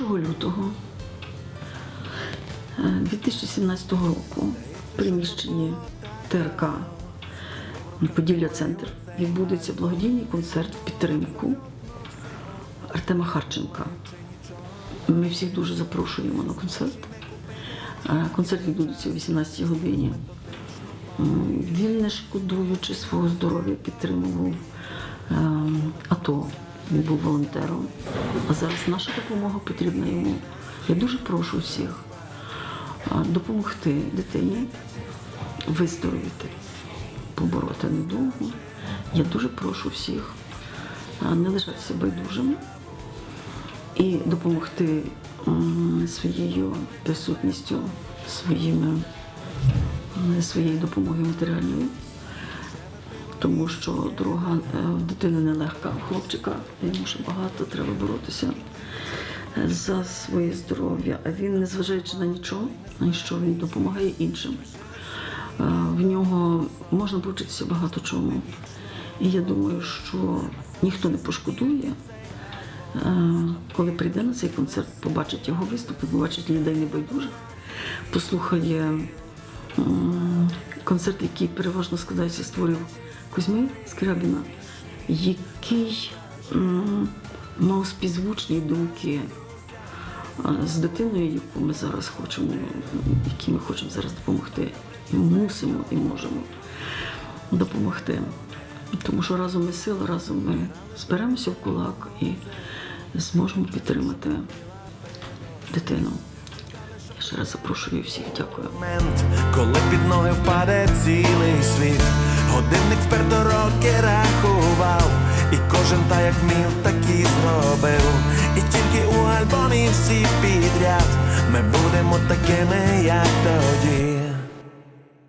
лютого е, 2017 року в приміщенні ТРК Поділля Центр відбудеться благодійний концерт в підтримку Артема Харченка. Ми всіх дуже запрошуємо на концерт. Е, Концерт відбудеться о 18 годині. Він, не шкодуючи свого здоров'я, підтримував е, АТО. Він був волонтером. А зараз наша допомога потрібна йому. Я дуже прошу всіх допомогти дитині виздоровіти, побороти недовго. Я дуже прошу всіх не лишатися байдужими і допомогти своєю присутністю, своїми, своєю допомогою матеріальною. Тому що дорога е, в дитини нелегка, хлопчика йому ще багато треба боротися е, за своє здоров'я. А він, незважаючи на нічого, на що він допомагає іншим. Е, В нього можна повчитися багато чому. І я думаю, що ніхто не пошкодує, коли прийде на цей концерт, побачить його виступи, побачить людей небайдужих, послухає концерт, який переважно складається, створив Кузьми Скрябіна, який мав співзвучні думки з дитиною, яку ми зараз хочемо, якій ми хочемо зараз допомогти. І мусимо і можемо допомогти. Тому що разом ми сила, разом ми зберемося в кулак і зможемо підтримати дитину. Ще раз запрошую всіх, дякую. коли під ноги впаде цілий світ. Годинник вперто роки рахував, і кожен та як міг, так і зробив. І тільки у альбомі всі підряд ми будемо такими, як тоді.